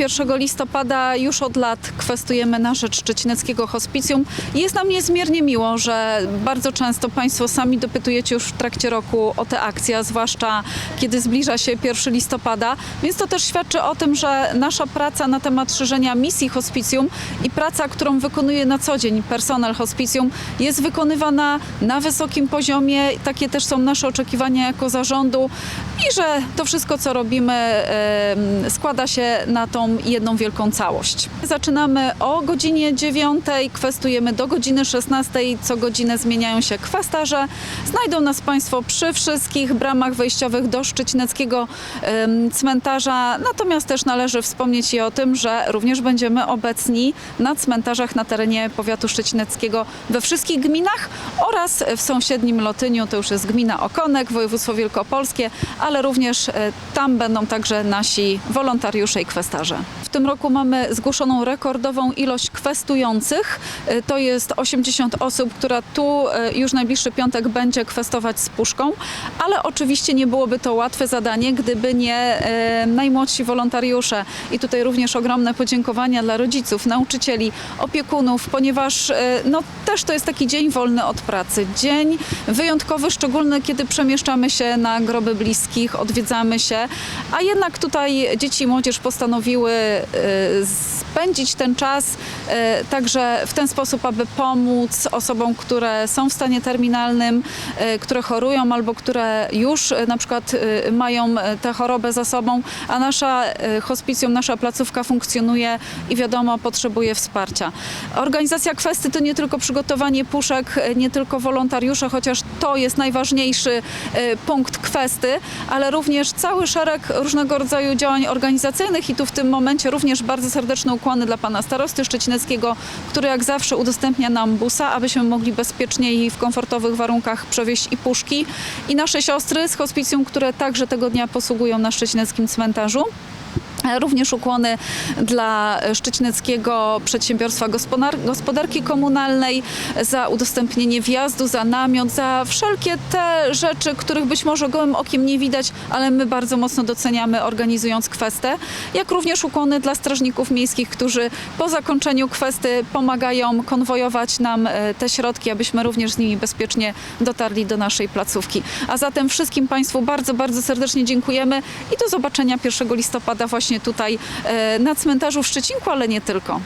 1 listopada już od lat kwestujemy na rzecz Szczecineckiego Hospicjum. Jest nam niezmiernie miło, że bardzo często Państwo sami dopytujecie już w trakcie roku o te akcje, a zwłaszcza kiedy zbliża się 1 listopada. Więc to też świadczy o tym, że nasza praca na temat szerzenia misji hospicjum i praca, którą wykonuje na co dzień personel hospicjum jest wykonywana na wysokim poziomie. Takie też są nasze oczekiwania jako zarządu i że to wszystko, co robimy, składa się na tą jedną wielką całość. Zaczynamy o godzinie 9, kwestujemy do godziny 16, co godzinę zmieniają się kwestarze. Znajdą nas Państwo przy wszystkich bramach wejściowych do Szczecineckiego cmentarza, natomiast też należy wspomnieć i o tym, że również będziemy obecni na cmentarzach na terenie powiatu szczecineckiego we wszystkich gminach oraz w sąsiednim Lotyniu, to już jest gmina Okonek, województwo wielkopolskie, ale również e, tam będą także nasi wolontariusze i kwestarze. W tym roku mamy zgłoszoną rekordową ilość kwestujących. E, To jest 80 osób, która tu e, już najbliższy piątek będzie kwestować z puszką, ale oczywiście nie byłoby to łatwe zadanie, gdyby nie e, najmłodsi wolontariusze. I tutaj również ogromne podziękowania dla rodziców, nauczycieli, opiekunów, ponieważ no, też to jest taki dzień wolny od pracy. Dzień wyjątkowy, szczególny, kiedy przemieszczamy się na groby bliskich, odwiedzamy się, a jednak tutaj dzieci i młodzież postanowiły e, spędzić ten czas e, także w ten sposób, aby pomóc osobom, które są w stanie terminalnym, e, które chorują albo które już na przykład mają tę chorobę za sobą, a nasza hospicjum, nasza placówka funkcjonuje i wiadomo, potrzebuje wsparcia. Organizacja kwesty to nie tylko przygotowanie puszek, nie tylko wolontariusze, chociaż to jest najważniejszy punkt kwesty, ale również cały szereg różnego rodzaju działań organizacyjnych i tu w tym momencie również bardzo serdeczne ukłony dla pana starosty Szczecineckiego, który jak zawsze udostępnia nam busa, abyśmy mogli bezpiecznie i w komfortowych warunkach przewieźć i puszki i nasze siostry z hospicjum, które także tego dnia posługują na szczecineckim cmentarzu. Również ukłony dla Szczecineckiego Przedsiębiorstwa Gospodar- Gospodarki Komunalnej za udostępnienie wjazdu, za namiot, za wszelkie te rzeczy, których być może gołym okiem nie widać, ale my bardzo mocno doceniamy organizując kwestę. Jak również ukłony dla strażników miejskich, którzy po zakończeniu kwesty pomagają konwojować nam e, te środki, abyśmy również z nimi bezpiecznie dotarli do naszej placówki. A zatem wszystkim Państwu bardzo, bardzo serdecznie dziękujemy i do zobaczenia 1 listopada właśnie tutaj e, na cmentarzu w Szczecinku, ale nie tylko.